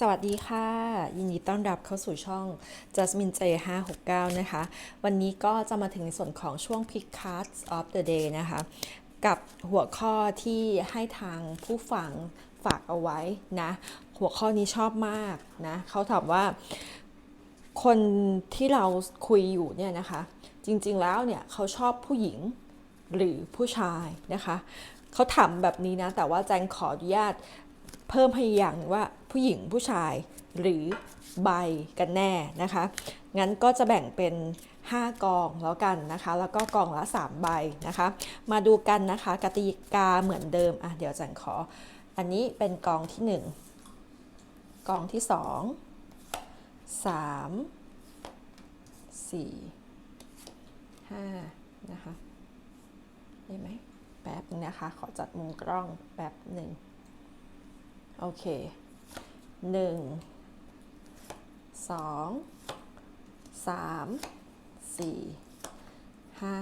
สวัสดีค่ะ ยินดีต้อนรับเข้าสู่ช่อง Jasmine J 569นะคะ วันนี้ก็จะมาถึงในส่วนของช่วง Pick Cards of the Day นะคะ กับหัวข้อที่ให้ทางผู้ฟังฝากเอาไว้นะ หัวข้อนี้ชอบมากนะ เขาถามว่า คนที่เราคุยอยู่เนี่ยนะคะ จริงๆแล้วเนี่ยเขาชอบผู้หญิงหรือผู้ชายนะคะ เขาถามแบบนี้นะ แต่ว่าแจงขออนุญาต เพิ่มให้อย่างหนึ่งว่าผู้หญิงผู้ชายหรือใบกันแน่นะคะ งั้นก็จะแบ่งเป็น 5 กองแล้วกันนะคะ แล้วก็กองละ 3 ใบนะคะ มาดูกันนะคะกติกาเหมือนเดิม อะ เดี๋ยวแจงขอ อันนี้เป็นกองที่ 1 กองที่ 2 3 4 5 นะคะ ได้ไหม แป๊บนึงนะคะ ขอจัดมุมกล้องแป๊บหนึ่ง โอเคหนึ่งสองสามสี่ห้า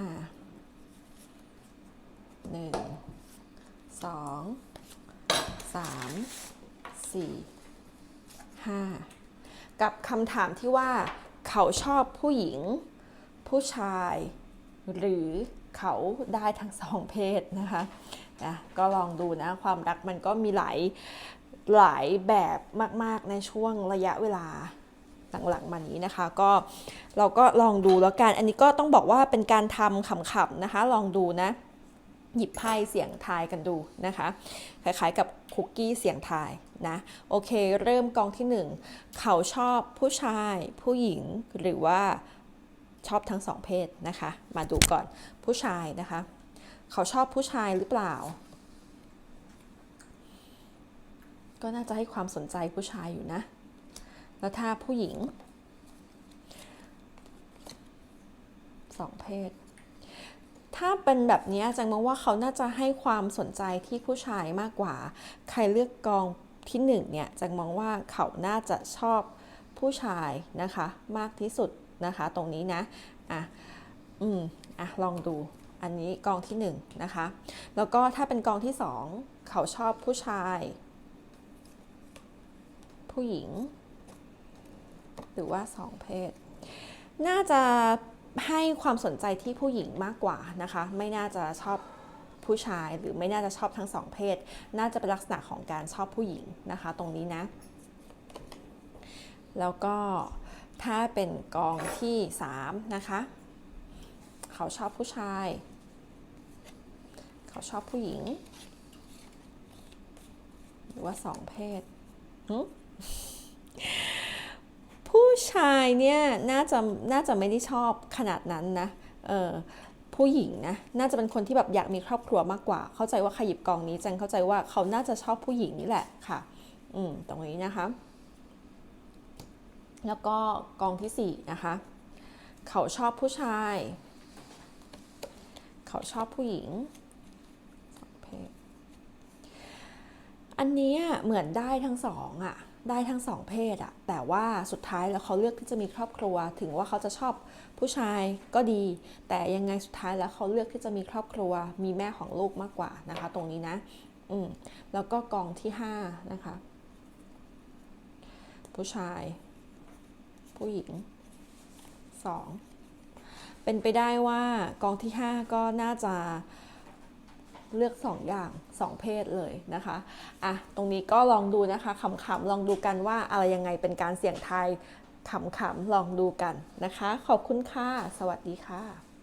หนึ่งสองสามสี่ห้ากับคำถามที่ว่าเขาชอบผู้หญิง ผู้ชาย หรือเขาได้ทั้งสองเพศนะคะนะก็ลองดูนะ ความรักมันก็มีหลาย หลายแบบมาก ๆ ในช่วงระยะเวลาหลังๆมานี้นะคะ ก็เราก็ลองดูแล้วกัน อันนี้ก็ต้องบอกว่าเป็นการทำขำๆนะคะ ลองดูนะ หยิบไพ่เสียงทายกันดูนะคะ คล้ายๆกับคุกกี้เสียงทายนะโอเค เริ่มกองที่ 1 เขาชอบผู้ชายผู้หญิงหรือว่าชอบทั้งสองเพศนะคะ มาดูก่อนผู้ชายนะคะ เขาชอบผู้ชายหรือเปล่า ก็น่าจะให้ความสนใจผู้ชายอยู่นะ แล้วถ้าผู้หญิงสองเพศ ถ้าเป็นแบบนี้จังมองว่าเขาน่าจะให้ความสนใจที่ผู้ชายมากกว่า ใครเลือกกองที่หนึ่งเนี่ยจังมองว่าเขาน่าจะชอบผู้ชายนะคะมากที่สุดนะคะตรงนี้นะ อะ อืม อะ ลองดู อันนี้กองที่หนึ่งนะคะ แล้วก็ถ้าเป็นกองที่สองเขาชอบผู้ชาย ผู้หญิง หรือว่าสองเพศ น่าจะให้ความสนใจที่ผู้หญิงมากกว่านะคะ ไม่น่าจะชอบผู้ชายหรือไม่น่าจะชอบทั้งสองเพศ น่าจะเป็นลักษณะของการชอบผู้หญิงนะคะ ตรงนี้นะ แล้วก็ถ้าเป็นกองที่3นะคะ เขาชอบผู้ชาย เขาชอบผู้หญิง หรือว่าสองเพศหึ ผู้ชายเนี่ยน่าจะน่าจะไม่ได้ชอบขนาดนั้นนะเออผู้หญิงนะน่าจะเป็นคนที่แบบอยากมีครอบครัวมากกว่า เข้าใจว่าขยิบกองนี้จังเข้าใจว่าเขาน่าจะชอบผู้หญิงนี่แหละค่ะ อืมตรงนี้นะคะ แล้วก็กองที่4นะคะ เขาชอบผู้ชาย เขาชอบผู้หญิงสองเพศ อันนี้เหมือนได้ทั้งสองอะได้ทั้งสองเพศอะแต่ว่าสุดท้ายแล้วเขาเลือกที่จะมีครอบครัว ถึงว่าเขาจะชอบผู้ชายก็ดี แต่ยังไงสุดท้ายแล้วเขาเลือกที่จะมีครอบครัว มีแม่ของลูกมากกว่านะคะ ตรงนี้นะ อืมแล้วก็กองที่5นะคะ ผู้ชาย ผู้หญิง 2 เป็นไปได้ว่ากองที่ 5 ก็น่าจะ เลือก 2 อย่าง 2 เพศเลยนะคะอะตรงนี้ก็ลองดูนะคะขำๆลองดูกันว่าอะไรยังไงเป็นการเสี่ยงทายขำๆลองดูกันนะคะ ขอบคุณค่ะ สวัสดีค่ะ